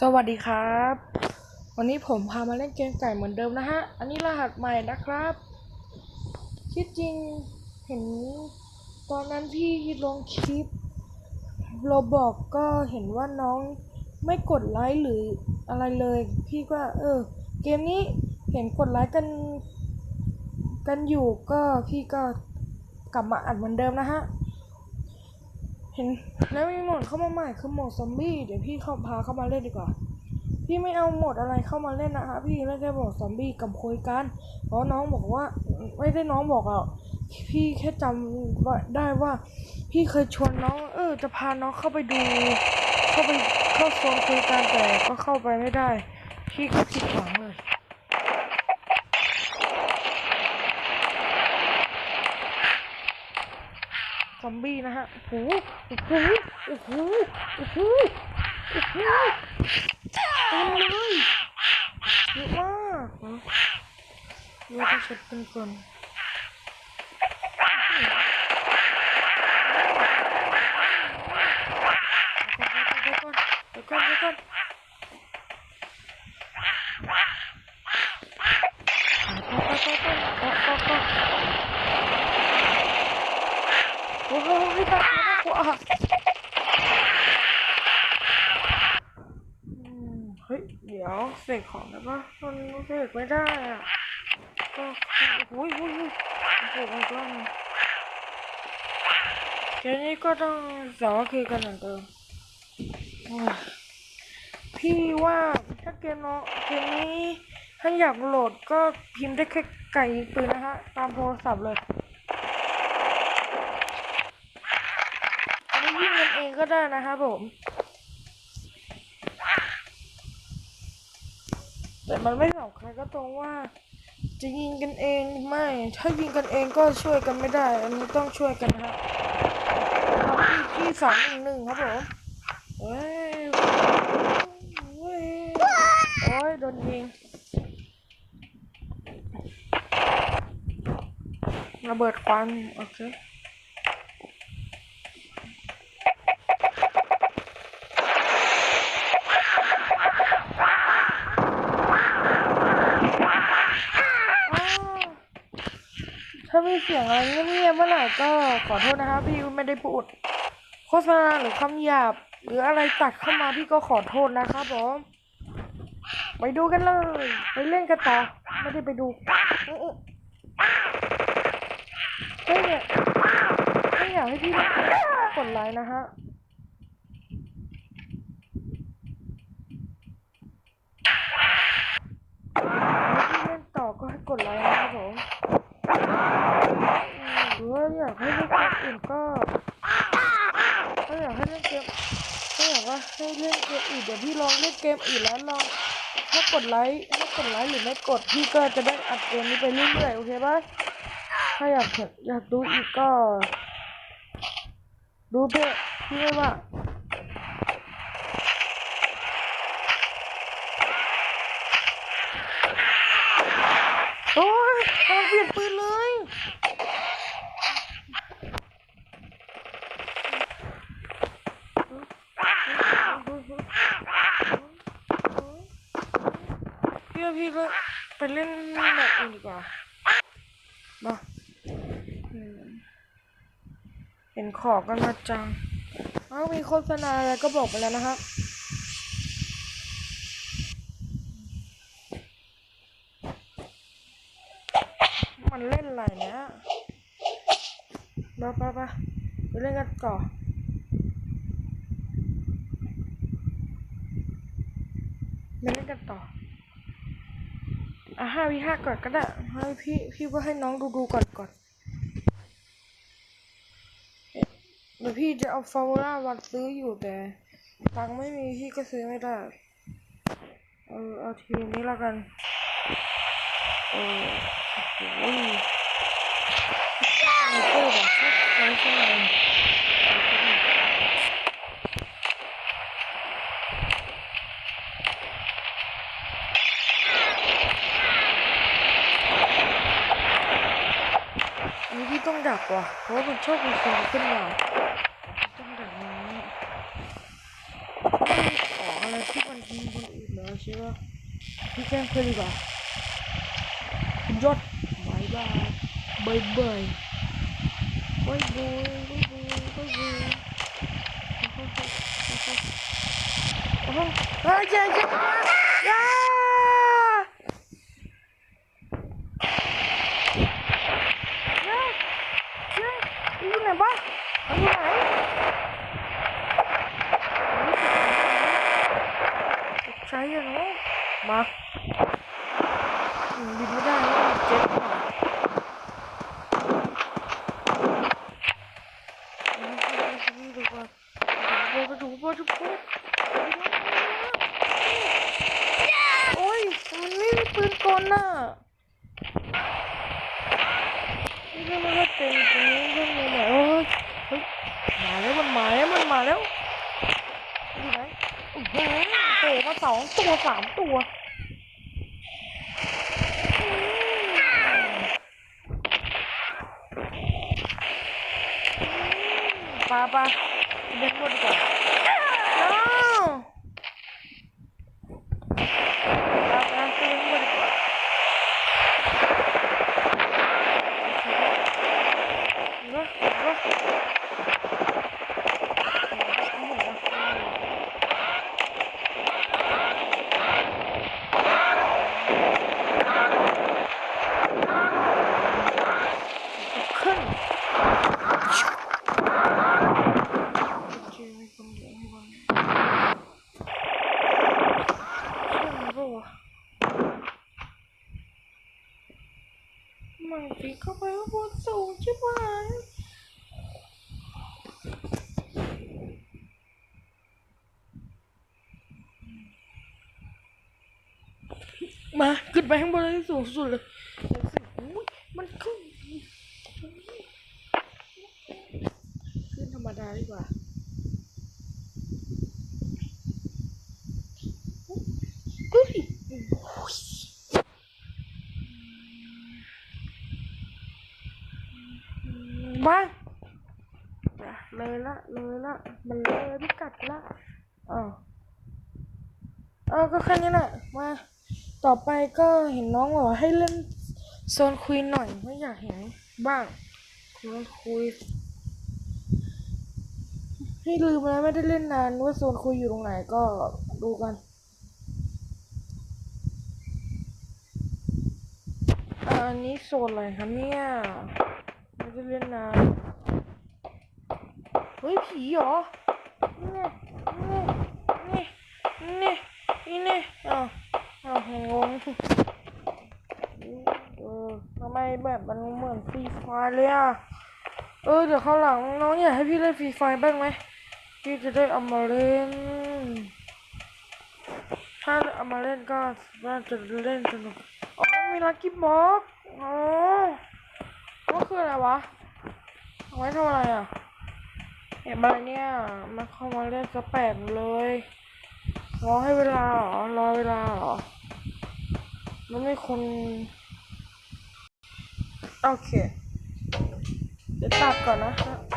สวัสดีครับ วันนี้ผมพามาเล่นเกมไก่เหมือนเดิมนะฮะ อันนี้รหัสใหม่นะครับที่จริงเห็นตอนนั้นที่ลงคลิปโราบอกก็เห็นว่าน้องไม่กดไลค์หรืออะไรเลย พี่ก็เออ เกมนี้เห็นกดไลค์กันกันอยู่ก็พี่ก็กลับมาอัดเหมือนเดิมนะฮะ เห็นแล้วมีโหมดเข้ามาใหม่คือโหมดซอมบี้เดี๋ยวพี่เข้าพาเข้ามาเล่นดีกว่า พี่ไม่เอาโหมดอะไรเข้ามาเล่นนะคะพี่เล่นแค่โหมดซอมบี้กับคุยกัน เพราะน้องบอกว่าไม่ได้น้องบอกอะพี่แค่จำว่าได้ว่า พี่เคยชวนน้อง เออ จะพาน้องเข้าไปดู เข้าไปเข้าโซนคุยกันแต่ก็เข้าไปไม่ได้ พี่ก็ผิดหวังเลย ซอมบี้นะฮะโอ้โหโอ้โหโอ้โหโอ้โหโอ้โหเต็มเลยเยอะมากเนอะเราจะเช็ดเป็นก่อนเดี๋ยวก่อนเดี๋ยวก่อนเดี๋ยวก่อนโอ้โหน่ากลัวน่ากลัวอืม เฮ้ย เดี๋ยวเสกของได้ปะมันเสกไม่ได้อะก็โอ้ยโอ้ยโอ้ยโอ้โหมันก็เกมนี้ก็ต้องสามัคคีกันเหมือนเดิมพี่ว่าถ้าเกมเนาะเกมนี้ถ้าอยากโหลดก็พิมพ์ได้แค่ไก่ปืนนะฮะ ตามโทรศัพท์เลย อันนี้ยิงกัน เองก็ได้นะครับผม แต่มันไม่สำคัญก็ตรงว่า จะยิงกันเองไม่ ถ้ายิงกันเองก็ช่วยกันไม่ได้ อันนี้ต้องช่วยกันนะฮะทำที่ที่สามหนึ่งหนึ่งครับผมเฮ้ยเฮ้ยโอ้ยโดนยิงระเบิดควันโอเค อ้าวถ้า มีเสียงอะไรเงียบๆเมื่อไหร่ก็ขอโทษนะคะพี่ไม่ได้พูดโฆษณาหรือคำหยาบ หรืออะไรตัดเข้ามาพี่ก็ขอโทษนะครับผมไปดูกันเลย ไปเล่นกันต่อไม่ได้ไปดูอื้อๆเฮ้ยเนี่ยไม่อยากให้พี่กดไลค์นะฮะถ้าพี่เล่นต่อก็ให้กดไลค์นะครับผม หรือว่าอยากให้เล่นเกม อื่นก็ถ้าอยากให้เล่นเกมถ้าอยากว่าให้เล่นเกมอื่นเดี๋ยวพี่ลองเล่นเกมอื่นแล้วลองถ้ากดไลค์ถ้ากดไลค์หรือไม่กดพี่ก็จะได้อัดเกมนี้ไปเรื่อยๆโอเคปะถ้าอยากอยากดูอีกก็ดูเพจพี่ไม่ว่าโอ้ยเปลี่ยนปืนเลย พี่ว่าพี่ก็ไปเล่นแบบอื่นดีกว่ามาเห็นขอกันมาจัง เอ้ามีโฆษณาอะไรก็บอกไปแล้วนะครับมันเล่นอะไรเนี่ยมาไปไปไปเล่นกันก่อนไปเล่นกันต่อ อะห้าวิห้าก่อนก็ได้ให้พี่พี่ว่าให้น้องดูดูก่อนก่อนเดี๋ยวพี่จะเอาฟอร์มูล่าวันซื้ออยู่แต่ตังไม่มีพี่ก็ซื้อไม่ได้เอาเอาทีนี้ละกันเออโหไอเตอร์แบบชอบใช้ใช่ไหมอันนี้ พี่ต้องดักว่ะเพราะว่ามันชอบมีคนขึ้นมาต้องดักนี้ของอะไรที่มันยิงใช่ปะพี่แกล้งเพื่อนดีกว่าคุณยศบายบายบายบายบายบายบายบายบายบายโอ้โหเฮ้ยอย่าอย่าอย่าอย่าอย่า อยู่ไหนบ้าอยู่ไหนใช้อะเนาะมาอืมบินไม่ได้แล้วมันเจ็บอะดูก่อดูดูดูดูดูโอ้ยมันไม่มีปืนกลน่ะนี่ก็มันก็เต็มตรงนี้ก็มีไหนโอ้ยเฮ้ยมาแล้วมันมา แล้วดีไหมโอ้โหโผล่มาสองตัวสามตัวปลาปลาเดินหมดดีกว่าอ้าวปลาปลาเดินหมดดีกว่าเนอะเนอะเนอะ ขึ้นเจอมีคนเดียวให้บ้างขึ้นปะวะมันปีนเข้าไปข้างบนสูงใช่ไหม มา ขึ้นไปข้างบนเลยสูงสุดเลยมันขึ้นขึ้นธรรมดาดีกว่าเฮ้ยบ้างเลยละเลยละมันเลยพิกัดละอ้าวเออก็แค่นี้แหละมา ต่อไปก็เห็นน้องบอกให้เล่นโซนควีนหน่อยไม่อยากเห็นบ้างโซนคุยให้ลืมแล้วไม่ได้เล่นนานว่าโซนคุยอยู่ตรงไหนก็ดูกันอันนี้โซนอะไรครับเนี่ยไม่ได้เล่นนานเฮ้ยผีเหรอนี่ไงนี่นี่นี่นี่อ้า วอ้าวงเออทำไมแบบมันเหมือนฟรีไฟเลยอะ เออ เดี๋ยวเขาหลังน้องอยากให้พี่เล่นฟรีไฟบ้างไหม พี่จะได้เอามาเล่น ถ้าเอามาเล่นก็น่าจะเล่นสนุก อ๋อ มีลักกี้บ็อกอ๋อก็คืออะไรวะเอาไว้ทำอะไรอะเห็นไหมเนี่ยมันเข้ามาเล่นสแปมเลยรอให้เวลาเหรอ รอเวลาเหรอ มันไม่คนโอเค เดี๋ยวตัดก่อนนะ